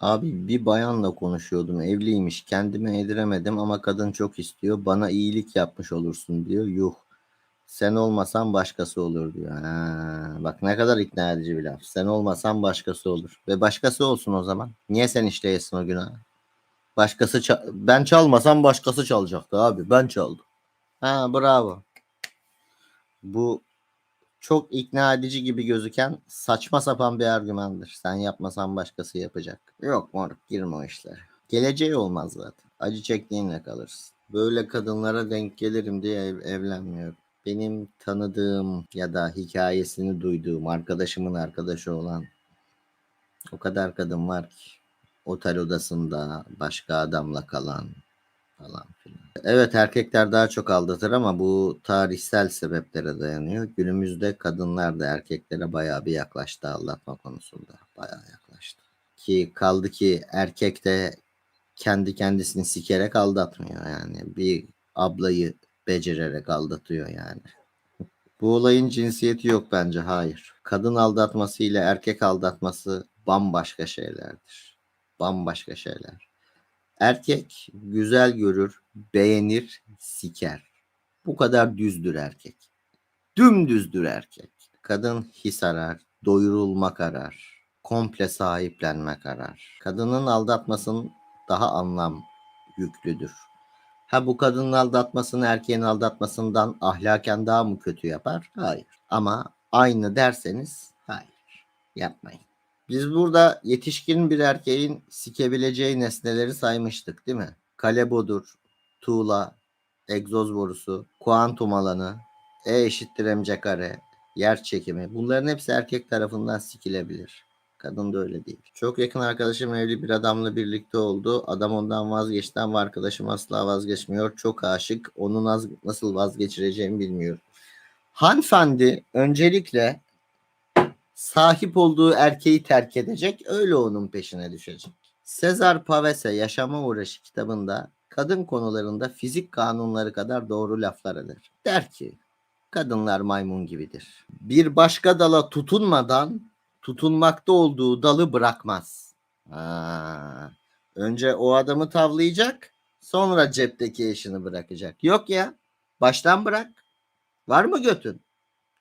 Abi bir bayanla konuşuyordum. Evliymiş. Kendime yediremedim ama kadın çok istiyor. Bana iyilik yapmış olursun diyor. Yuh. Sen olmasan başkası olur diyor. Ha, bak ne kadar ikna edici bir laf. Sen olmasan başkası olur. Ve başkası olsun o zaman. Niye sen işleyesin o günahı? Başkası ça- ben çalmasam başkası çalacaktı abi. Ben çaldım. Ha bravo. Bu çok ikna edici gibi gözüken saçma sapan bir argümandır. Sen yapmasan başkası yapacak. Yok moruk girme o işlere. Geleceği olmaz zaten. Acı çektiğinle kalırsın. Böyle kadınlara denk gelirim diye ev- evlenmiyorum. Benim tanıdığım ya da hikayesini duyduğum arkadaşımın arkadaşı olan o kadar kadın var ki otel odasında başka adamla kalan falan filan. Evet erkekler daha çok aldatır ama bu tarihsel sebeplere dayanıyor. Günümüzde kadınlar da erkeklere bayağı bir yaklaştı aldatma konusunda. Bayağı yaklaştı. Ki kaldı ki erkek de kendi kendisini sikerek aldatmıyor yani. Bir ablayı becererek aldatıyor yani. Bu olayın cinsiyeti yok bence hayır. Kadın aldatması ile erkek aldatması bambaşka şeylerdir. Bambaşka şeyler. Erkek güzel görür, beğenir, siker. Bu kadar düzdür erkek. Dümdüzdür erkek. Kadın his arar, doyurulmak arar, komple sahiplenmek arar. Kadının aldatmasının daha anlam yüklüdür. Ha bu kadının aldatmasını erkeğin aldatmasından ahlaken daha mı kötü yapar? Hayır. Ama aynı derseniz hayır. Yapmayın. Biz burada yetişkin bir erkeğin sikebileceği nesneleri saymıştık değil mi? Kalebodur, tuğla, egzoz borusu, kuantum alanı, E eşittir mc kare, yer çekimi. Bunların hepsi erkek tarafından sikilebilir. Kadın da öyle değil. Çok yakın arkadaşım evli bir adamla birlikte oldu. Adam ondan vazgeçti ama arkadaşım asla vazgeçmiyor. Çok aşık. Onu nasıl vazgeçireceğimi bilmiyorum. Hanımefendi öncelikle sahip olduğu erkeği terk edecek. Öyle onun peşine düşecek. Sezar Pavese Yaşama Uğraşı kitabında kadın konularında fizik kanunları kadar doğru laflar eder. Der ki kadınlar maymun gibidir. Bir başka dala tutunmadan tutunmakta olduğu dalı bırakmaz. Ha, önce o adamı tavlayacak sonra cepteki eşini bırakacak. Yok ya baştan bırak. Var mı götün?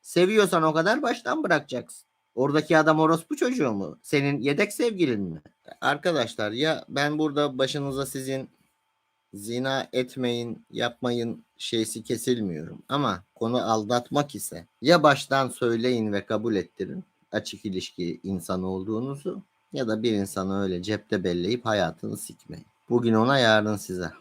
Seviyorsan o kadar baştan bırakacaksın. Oradaki adam orospu çocuğu mu? Senin yedek sevgilin mi? Arkadaşlar ya ben burada başınıza sizin zina etmeyin, yapmayın şeysi kesilmiyorum. Ama konu aldatmak ise ya baştan söyleyin ve kabul ettirin açık ilişki insanı olduğunuzu ya da bir insanı öyle cepte belleyip hayatını sikmeyin. Bugün ona yarın size.